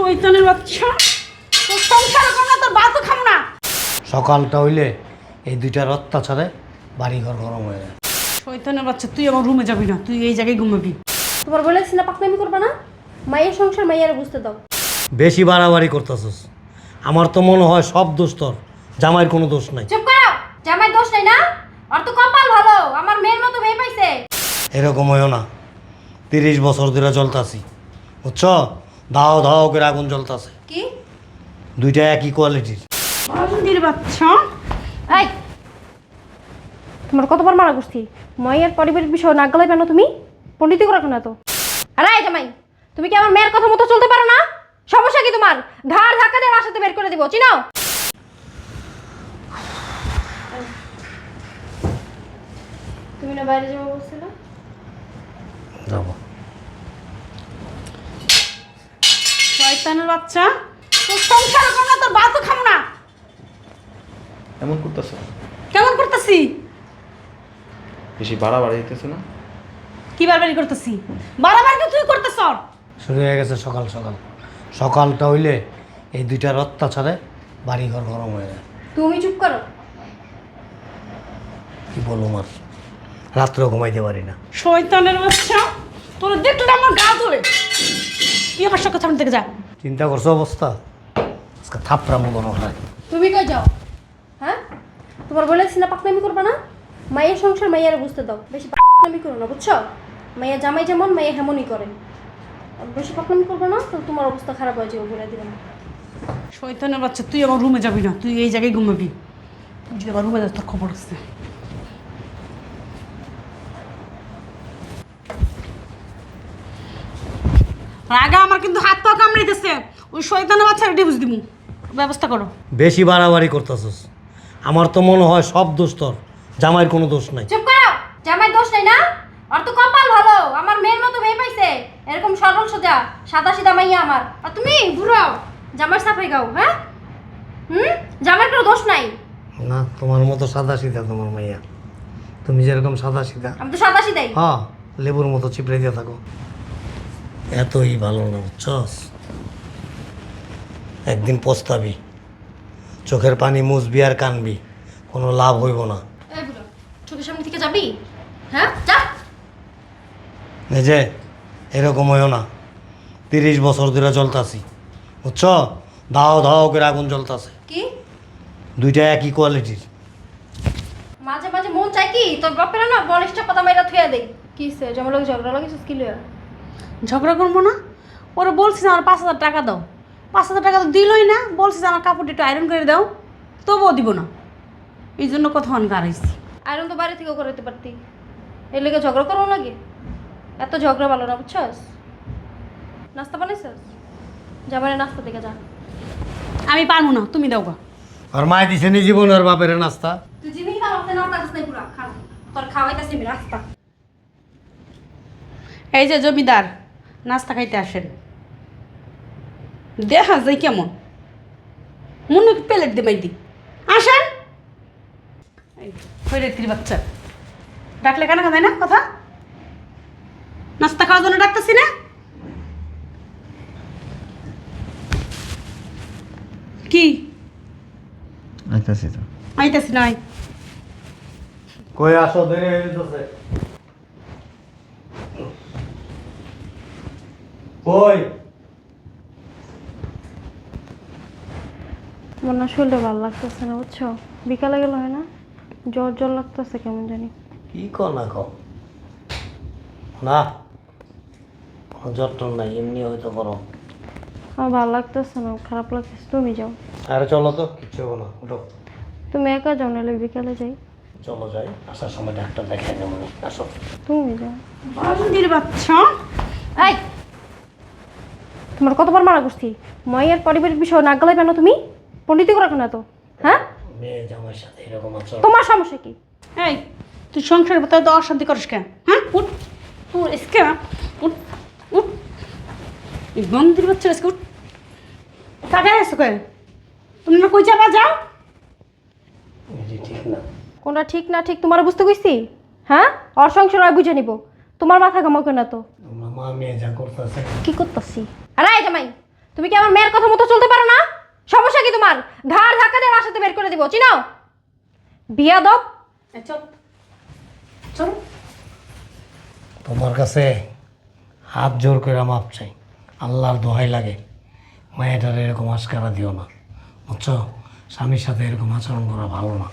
শৈতানের বাচ্চা। তোর সংসার করো না তোর বাতও খাম না। সকালটা হইলে এই দুইটার অত্যাচারে বাড়িঘর গরম হয়ে যায়। শৈতানের বাচ্চা তুই আমার রুমে যাবি না তুই এই জায়গায় ঘুমাবি। তোমার বলেছি না পাকনামি করবে না? মায়ের সংসার মাইয়ারে বুঝতে দাও। বেশি বাড়াবাড়ি করতেছস। আমার তো মনে হয় সব দোষ তোর জামাইয়ের কোনো দোষ নাই। চুপ করো জামাই দোষ নাই না? আর তো কপাল ভালো আমার মেয়ের মতো মেয়ে পাইছে। এরকম হইও না। তিরিশ বছর ধরে চলতাছি। বুঝছ? দাও দাও করে আগুন জ্বলতাছে। কি? দুইটা একই কোয়ালিটির বান্দির বাচ্চা? এই! তোমার কতবার মারা করছি? মায়ের পারিবারিক বিষয় নাক গলায় কেন তুমি? পণ্ডিতি করো কেন তো আরে এই জামাই তুমি কি আমার মেয়ের কথা মতো চলতে পারো না? সমস্যা কি তোমার? ঘাড় ধাক্কা দিয়ে বাসাতে বের করে দিব চিনো? তুমি না বাইরে যাব বলছিলে? যাব। শয়তানের বাচ্চা। তোর সংসার করো না তোর বাতও খাম না। এমন করতেছ? কেমন করতেছি? বেশি বাড়াবাড়ি দিতেছে না? কি বারবারই করতেছি? বারবার তো তুই করতেছ। শুরু হয়ে গেছে সকাল সকাল। সকালটা হইলে এই দুইটার অত্যাচারে বাড়িঘর গরম হয়ে যায়। তুমি চুপ করো। কি বলব আর রাত্রেও ঘুমাইতে পারি না। শয়তানের বাচ্চা তোর দেখলে আমার গা ধরে। তুই আমার সঙ্গে সামনে থেকে যা। চিন্তা করছ অবস্থা আজকে থাপড়া হয় তুমি কই যাও। হ্যাঁ তোমার বলেছি না পাকনামি করবে না? মায়ের সংসার মাইয়ারে বুঝতে দাও। বেশি পাকনামি করো না বুঝছ? মাইয়া জামাই যেমন মাইয়া হেমনই করে আর বেশি পাকনামি করবে না তো তোমার অবস্থা খারাপ হয়ে যাবে বলে দিলাম শয়তানের বাচ্চা তুই আমার রুমে যাবি না তুই এই জায়গায় ঘুমাবি। তুই যদি আমার রুমে যাস তোর খবর আছে। রাগা আমার কিন্তু হাত পা কামড়াইতেছে। ওই শয়তানের বাচ্চা ডিভোর্স দিমু। ব্যবস্থা করো। বেশি বাড়াবাড়ি করতেছস। আমার তো মনে হয় সব দোষ তোর। জামাইয়ের কোনো দোষ নাই। চুপ করো। জামাই দোষ নাই না? আর তো কপাল ভালো। আমার মেয়ের মতো মেয়ে পাইছে। এরকম সরল সোজা সাদা সিধা মাইয়া আমার। আর তুমি বুড়াও জামার সাফাই গাও হ্যাঁ? হুম? জামার কোনো দোষ নাই? না তোমার মতো সাদা সিধা তোমার মাইয়া। তুমি যেরকম সাদা সিধা। আমি তো সাদা সিধাই। হ্যাঁ লেবুর মতো চিপড়ে দিয়ে থাকো। এতই ভালো না বুঝছস? একদিন পস্তাবি চোখের পানি মুছবি আর কানবি কোনো লাভ হইব না। এই বুড়ো চোখের সামনে থেকে যাবি? হ্যাঁ যা। যে এরকম হইও না। তিরিশ বছর ধরে চলতাছি বুঝছ? দাও দাও করে আগুন জ্বলতাছে। কি? দুইটা একই কোয়ালিটির। মাঝে মাঝে মন চাই কি তোর বাপেরা না বলিষ্ঠ কথা মাইরা থুয়া দেই কি সে যেমন লোক ঝগড়া লাগিস কি লিয়া ঝগড়া করব না? ওরা বলছি যে আমার পাঁচ হাজার টাকা দাও। পাঁচ হাজার টাকা তো দিলই না। বলছি যে আমার কাপড়টা একটু আয়রন করে দাও। তবুও দিব না। এই জন্য কথা অনেক হারাইছি। আয়রন তো বাইরে থেকেও করতে পারতি। এর লেগে ঝগড়া করো লাগে এত ঝগড়া ভালো না বুঝছস? নাস্তা বানাইছস? যাবারে নাস্তা থেকে যা। আমি পারব না তুমি দাও গা। আর মায় দিছে নি জীবনের বাপের নাস্তা। তুই জিমি না পারিস নাই পুরা খা। তোর খাওয়াইতাছি আমি রাস্তা এই যে জমিদার নাস্তা খাইতে আসেন। দেখা যায় কেমন? মনে প্লেট দে মাইদি। আসেন। বাচ্চা? ডাকলে কেন খাবে না কথা? নাস্তা খাওয়ার জন্য ডাকতেছি না? কি? আইতাছি তো। আইতাছি নাই কই আসো দেরি হয়ে যেতেছে কই? আমার না শরীরটা ভালো লাগতেছে না বুঝছ? বিকালে গেলে হয় না? জ্বর জ্বর লাগতেছে কেমন জানি। কি কো না কো না কোনো যত্ন নাই এমনি হয়তো করো। আমার ভালো লাগতেছে না খারাপ লাগতেছে তুমি যাও। আরে চলো তো কিচ্ছু হব না উঠো। তুমি একা যাও নাহলে বিকালে যাই। চলো যাই আসার সময় ডাক্তার দেখাই দেবো আসো। তুমি যাও। বান্দির বাচ্চা। এই! তোমার কতবার মারা করছি? মায়ের পারিবারিক বিষয় নাক গলায় কেন তুমি? পণ্ডিতি করো কেন তো হ্যাঁ? মেয়ে জামাইয়ের সাথে এরকম আছো তোমার সমস্যা কি? এই তুই সংসারের ভেতরে তো অশান্তি করিস কেন? হ্যাঁ? উঠ। তোর এসকে উঠ উঠ। এই বন্দির বাচ্চা এসকে উঠ। তাকে এসে কে তুমি না কই যাবা? যাও। ঠিক না। কোনটা ঠিক না ঠিক তোমার বুঝতে কইছি? হ্যাঁ? অসংসার বুঝে নিব। তোমার মাথা ঘামাও কেন তো মা মেয়ে যা করতেছে। কি করতেছি? আরে এই জামাই তুমি কি আমার মেয়ের কথা মতো চলতে পারো না? সমস্যা কি তোমার? ঘাড় ধাক্কা দিয়ে বাসাতে বের করে দিব চিনো? বিয়া দব চল চল। তোমার কাছে হাত জোর করে মাপ চাই আল্লাহর দোহাই লাগে মায়েটার এরকম আশকারা দিও না বুঝছ? স্বামীর সাথে এরকম আচরণ করা ভালো না।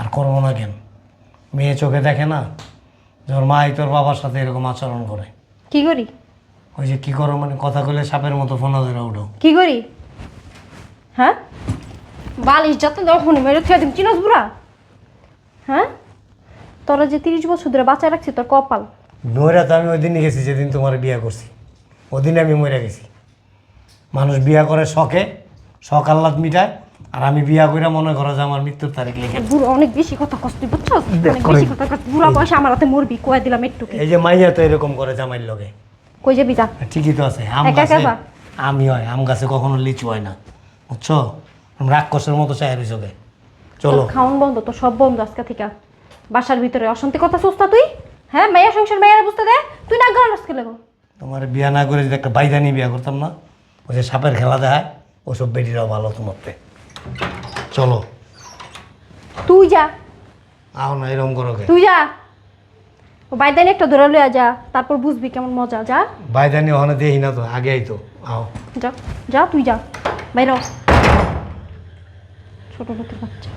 আর করব না কেন? মেয়ে চোখে দেখে না যে ওর মাই তোর বাবার সাথে এরকম আচরণ করে। কি করি? ওই যে কী করো মানে কথা কইলে সাপের মতো ফোনা ধরে উঠো। কি করি? হ্যাঁ? বালিশ যত যখন মেরে থুয়ে দিম চিনস বুড়া? হ্যাঁ? তোরা যে তিরিশ বছর ধরে বাঁচায় রাখছি তোর কপাল। ময়রা তো আমি ওই দিনই গেছি যেদিন তোমার বিয়ে করছি। ওদিনে আমি মরে গেছি। মানুষ বিয়া করে শখে শখ আহ্লাদ মিটায় আর আমি বিয়া করে মনে করো যে আমার মৃত্যুর তারিখ লিখে বুড়ো অনেক বেশি কথা কষ্ট বুঝছ দেখ অনেক বেশি কথা বুড়া বয়সে আমার হাতে মরবি কয়ে দিলাম একটু। এই যে মাইয়া তো এরকম করে জামাইর লগে। কই যাবি যা। ঠিকই তো আছে আম একা একা গাছে বা? আমি হয় আম গাছে কখনো লিচু হয় না বুঝছ? রাক্ষসের মতো চোখে চলো। তোর খাওন বন্ধ তো সব বন্ধ আজকে থেকে। বাসার ভিতরে অশান্তি কথা সুস্তা তুই? হ্যাঁ সংসার মেয়ের বুঝতে দে তুই না গান আজকে লেগো। তোমার বিয়া না করে যদি একটা বাইদানি বিয়া করতাম না ওই যে সাপের খেলা দেখায় ওসব বেটিরাও ভালো তোমার। চলো। তুই যা। আও না এরকম করো কে? তুই যা। বাইদানি একটা ধরে লইয়া যা তারপর বুঝবি কেমন মজা যা। বাইদানি ওখানে দেই না তো আগে আইতো। আও। যা যা তুই যা বাইরে। ছোট লোকের বাচ্চা।